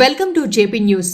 Welcome to JP news.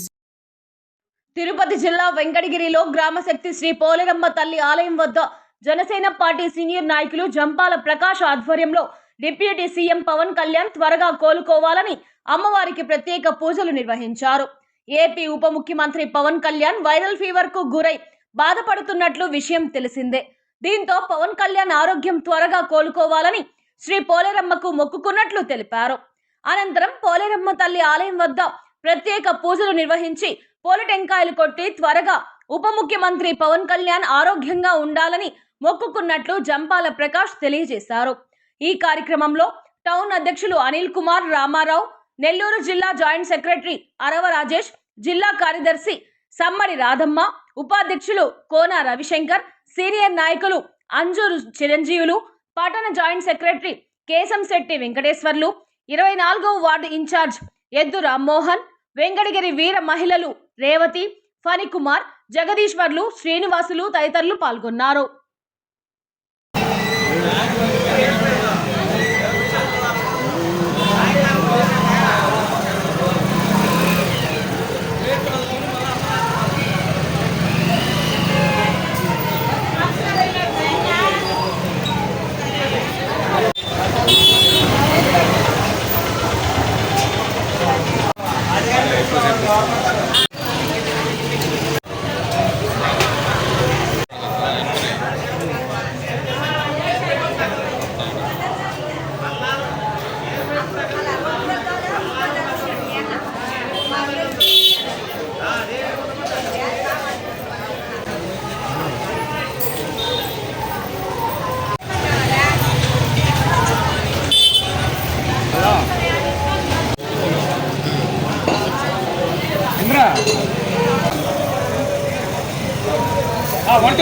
Tirupati జిల్లా వెంకటగిరిలో గ్రామశక్తి శ్రీ పోలేరమ్మ తల్లి ఆలయం వద్ద జనసేన పార్టీ సీనియర్ నాయకులు జంపాల ప్రకాష్ ఆధ్వర్యంలో డిప్యూటీ సీఎం పవన్ కళ్యాణ్ త్వరగా కోలుకోవాలని అమ్మవారికి ప్రత్యేక పూజలు నిర్వహించారు. ఏపీ ఉప ముఖ్యమంత్రి పవన్ కళ్యాణ్ వైరల్ ఫీవర్కు గురై బాధపడుతున్నట్లు విషయం తెలిసిందే. దీంతో పవన్ కళ్యాణ్ ఆరోగ్యం త్వరగా కోలుకోవాలని శ్రీ పోలేరమ్మకు మొక్కుకున్నట్లు తెలిపారు. అనంతరం పోలేరమ్మ తల్లి ఆలయం వద్ద ప్రత్యేక పూజలు నిర్వహించి పూల టెంకాయలు కొట్టి త్వరగా ఉప ముఖ్యమంత్రి పవన్ కళ్యాణ్ ఆరోగ్యంగా ఉండాలని మొక్కుకున్నట్లు జంపాల ప్రకాష్ తెలియజేశారు. ఈ కార్యక్రమంలో టౌన్ అధ్యక్షులు అనిల్ కుమార్ రామారావు నెల్లూరు జిల్లా జాయింట్ సెక్రటరీ అరవ రాజేష్ జిల్లా కార్యదర్శి సమ్మడి రాధమ్మ ఉపాధ్యక్షులు కోన రవిశంకర్ సీనియర్ నాయకులు అంజూరు చిరంజీవులు పట్టణ జాయింట్ సెక్రటరీ కేశంశెట్టి వెంకటేశ్వర్లు ఇరవై నాలుగవ వార్డు ఇన్ఛార్జ్ ఎద్దు రామ్మోహన్ వెంకటగిరి వీర మహిళలు రేవతి ఫణికుమార్ జగదీశ్వర్లు శ్రీనివాసులు తదితరులు పాల్గొన్నారు.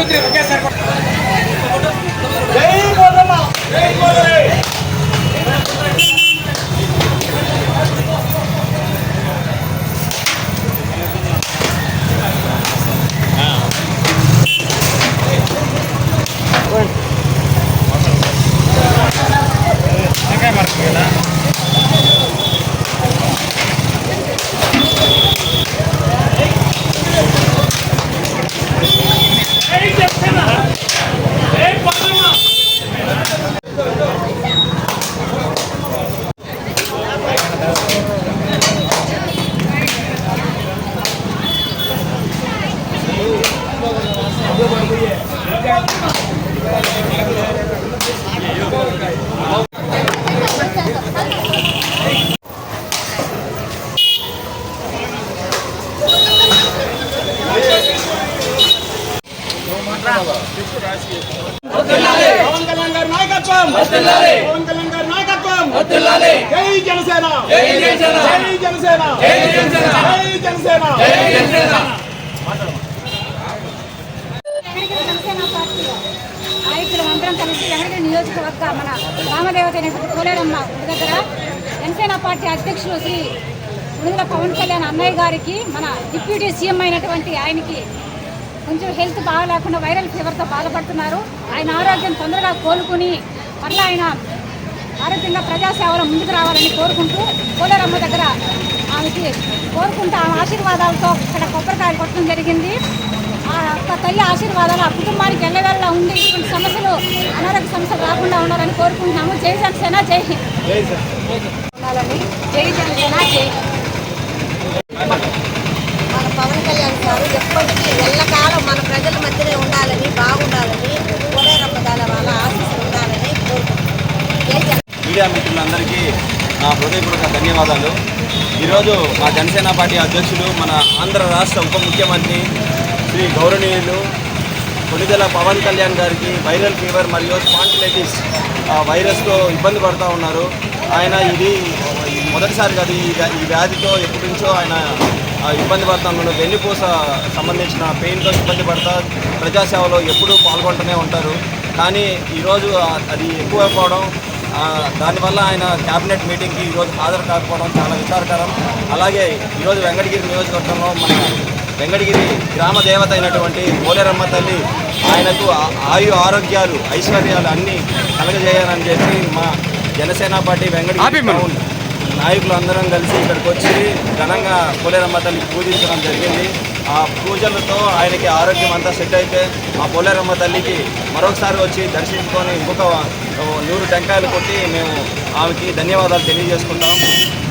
потрібно. నాయకత్వం! పవన్ కళ్యాణ్ గారి నాయకత్వం! జై జనసేన! జై జనసేన. జై జనసేన! జై జనసేన. జై జనసేన! కలిసి వెంకటగిరి నియోజకవర్గ మన రామదేవత అయినటువంటి కోలేరమ్మ దగ్గర జనసేన పార్టీ అధ్యక్షులు శ్రీ విడుదల పవన్ కళ్యాణ్ అన్నయ్య గారికి మన డిప్యూటీ సీఎం అయినటువంటి ఆయనకి కొంచెం హెల్త్ బాగా లేకుండా వైరల్ ఫీవర్తో బాధపడుతున్నారు. ఆయన ఆరోగ్యం తొందరగా కోలుకుని మళ్ళీ ఆయన ఆరోగ్యంగా ప్రజాసేవలో ముందుకు రావాలని కోరుకుంటూ కోలేరమ్మ దగ్గర ఆమెకి కోరుకుంటూ ఆమె ఆశీర్వాదాలతో ఇక్కడ కొబ్బరికాయలు కొట్టడం జరిగింది. ఆ యొక్క తల్లి ఆశీర్వాదాలు ఆ కుటుంబానికి ఎల్లవెల్లా ఉండి ఇటువంటి సమస్యలు అనారోగ్య సమస్యలు రాకుండా ఉండాలని కోరుకుంటున్నాము. జై జనసేన జై ఉండాలని జై జనసేన జై మన పవన్ కళ్యాణ్ గారు ఎప్పటికీ ఎల్లకాలం మన ప్రజల మధ్యనే ఉండాలని బాగుండాలని కోలేరమ్మ దాని వాళ్ళ ఆశీస్సులు ఉండాలని కోరుకుంటున్నాను జై జన మీడియా మిత్రులందరికీ నా హృదయపూర్వక ధన్యవాదాలు. ఈరోజు మా జనసేన పార్టీ అధ్యక్షులు మన ఆంధ్ర రాష్ట్ర ఉప ముఖ్యమంత్రి శ్రీ గౌరవనీయులు కొనిదెల పవన్ కళ్యాణ్ గారికి వైరల్ ఫీవర్ మరియు స్పాంటిలైటిస్ ఆ, వైరస్తో ఇబ్బంది పడుతూ ఉన్నారు. ఆయన ఇది మొదటిసారి కాదు ఈ ఈ వ్యాధితో ఎప్పటి నుంచో ఆయన ఇబ్బంది పడుతూ ఉన్నాడు వెన్నుపూస సంబంధించిన పెయిన్తో ఇబ్బంది పడతా ప్రజాసేవలో ఎప్పుడూ పాల్గొంటూనే ఉంటారు. కానీ ఈరోజు అది ఎక్కువ పోవడం దానివల్ల ఆయన క్యాబినెట్ మీటింగ్కి ఈరోజు హాజరు కాకపోవడం చాలా విచారకరం. అలాగే ఈరోజు వెంకటగిరి నియోజకవర్గంలో మన వెంకటగిరి గ్రామ దేవత అయినటువంటి పోలేరమ్మ తల్లి ఆయనకు ఆయు ఆరోగ్యాలు ఐశ్వర్యాలు అన్నీ కలగజేయాలని చెప్పి మా జనసేన పార్టీ వెంకటగిరి నాయకులు అందరం కలిసి ఇక్కడికి వచ్చి ఘనంగా పోలేరమ్మ తల్లికి పూజించడం జరిగింది. ఆ పూజలతో ఆయనకి ఆరోగ్యం అంతా సెట్ అయితే ఆ పోలేరమ్మ తల్లికి మరొకసారి వచ్చి దర్శించుకొని ఇంకొక నూరు టెంకాయలు కొట్టి మేము ఆమెకి ధన్యవాదాలు తెలియజేసుకుంటాం.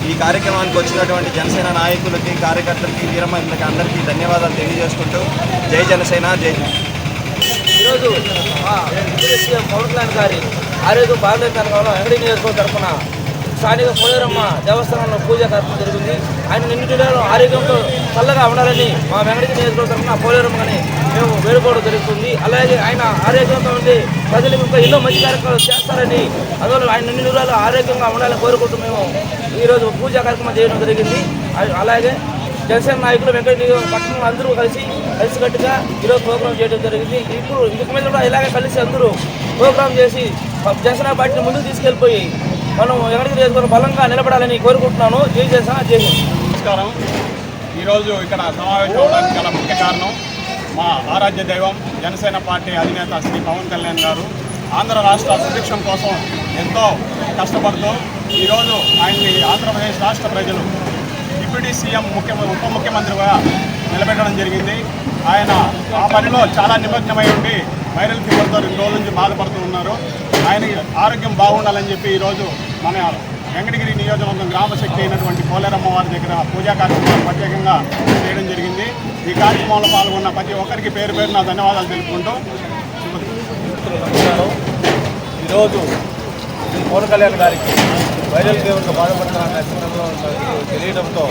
ఈ కార్యక్రమానికి వచ్చినటువంటి జనసేన నాయకులకి కార్యకర్తలకి వీరమహిళలకి అందరికీ ధన్యవాదాలు తెలియజేసుకుంటూ జై జనసేన జై ఈరోజు సీఎం పవన్ కళ్యాణ్ గారి ఆరోగ్యం బాగలేదు వల్ల వెంకట నియోజకవర్గం తరఫున స్థానిక పోలేరమ్మ దేవస్థానంలో పూజ కార్యక్రమం జరిగింది. ఆయన నిన్నిటిలో ఆరోగ్యంతో చల్లగా ఉండాలని మా వెంకట నియోజకవర్గం తరఫున పోలేరమ్మని మేము వేడుకోవడం జరుగుతుంది. అలాగే ఆయన ఆరోగ్యంతో ఉండి ప్రజలు ఇంకా ఎన్నో మంచి కార్యక్రమాలు చేస్తారని అందువల్ల ఆయన నిన్ను జిల్లాలో ఆరోగ్యంగా ఉండాలని కోరుకుంటూ మేము ఈరోజు పూజా కార్యక్రమం చేయడం జరిగింది. అలాగే జనసేన నాయకులు వెంకట పట్టణం అందరూ కలిసి కలిసికట్టుగా ఈరోజు ప్రోగ్రాం చేయడం జరిగింది. ఇప్పుడు ఇంక మీద కూడా ఇలాగే కలిసి అందరూ ప్రోగ్రాం చేసి జనసేన పార్టీని ముందుకు తీసుకెళ్ళిపోయి మనం వెంకట నియోజకవర్గం బలంగా నిలబడాలని కోరుకుంటున్నాను. జై జనసేన జై నమస్కారం. ఈరోజు ఇక్కడ సమావేశం అవడానికి గల ముఖ్య కారణం మా ఆరాధ్య దైవం జనసేన పార్టీ అధినేత శ్రీ పవన్ కళ్యాణ్ గారు. ఆంధ్ర రాష్ట్ర సుభిక్షం కోసం ఎంతో కష్టపడుతూ ఈరోజు ఆయన్ని ఆంధ్రప్రదేశ్ రాష్ట్ర ప్రజలు డిప్యూటీ సీఎం ముఖ్య ఉప ముఖ్యమంత్రిగా నిలబెట్టడం జరిగింది. ఆయన ఆ పనిలో చాలా నిమగ్నమై ఉండి వైరల్ ఫీవర్తో రెండు రోజుల నుంచి బాధపడుతూ ఉన్నారు. ఆయన ఆరోగ్యం బాగుండాలని చెప్పి ఈరోజు మన వెంకటగిరి నియోజకవర్గం గ్రామశక్తి అయినటువంటి కోలేరమ్మ వారి దగ్గర పూజా కార్యక్రమాలు ప్రత్యేకంగా చేయడం జరిగింది. ఈ కార్యక్రమంలో పాల్గొన్న ప్రతి ఒక్కరికి పేరు పేరున ధన్యవాదాలు తెలుపుకుంటూ ఈరోజు పవన్ కళ్యాణ్ గారికి వైరల్ ఫీవర్తో బాధపడుతున్న తెలియడంతో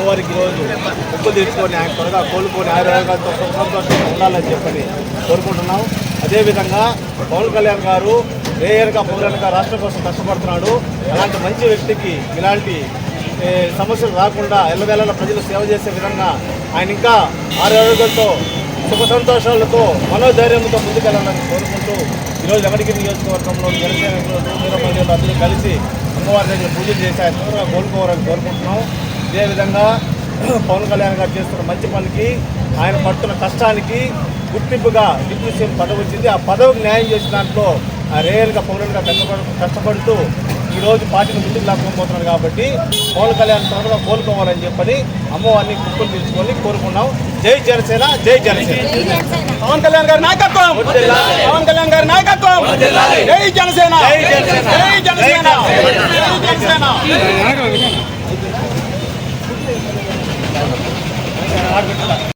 అమ్మవారికి రోజు ముక్కు తీర్చుకొని ఆయన త్వరగా కోలుకొని ఆరోగ్యాలతో సంతోషంగా ఉండాలని చెప్పని కోరుకుంటున్నాం అదేవిధంగా పవన్ కళ్యాణ్ గారు రేయర్గా పౌరులుగా రాష్ట్రం కోసం కష్టపడుతున్నాడు. అలాంటి మంచి వ్యక్తికి ఇలాంటి సమస్యలు రాకుండా ఎల్లవేళ ప్రజలు సేవ చేసే విధంగా ఆయన ఇంకా ఆరోగ్యంతో సుఖ సంతోషాలతో మనోధైర్యంతో ముందుకెళ్ళాలని కోరుకుంటూ ఈరోజు వెంకటగిరి నియోజకవర్గంలో జనసేన వీరమహిళలు అందరూ కలిసి అమ్మవారి దగ్గర పూజలు చేసి ఆయన త్వరగా కోరుకుంటున్నాం ఇదేవిధంగా పవన్ కళ్యాణ్ గారు చేస్తున్న మంచి పనికి ఆయన పడుతున్న కష్టానికి గుర్తింపుగా డిప్యూటీ సీఎం పదవి వచ్చింది. ఆ పదవికి న్యాయం చేసిన దాంట్లో ఆ రేయల్గా పౌరులుగా కష్టపడు కష్టపడుతూ ఈరోజు పార్టీని ముందుకు లాక్కోబోతున్నారు కాబట్టి పవన్ కళ్యాణ్ త్వరగా కోలుకోవాలని చెప్పని అమ్మవారిని కుప్పలు తీసుకొని కోరుకున్నాం జై జనసేన జై జనసేన. పవన్ కళ్యాణ్ గారి నాయకత్వం! పవన్ కళ్యాణ్ గారి నాయకత్వం! జై జనసేన! జై జనసేన. జై జనసేన! జై జనసేన వెనక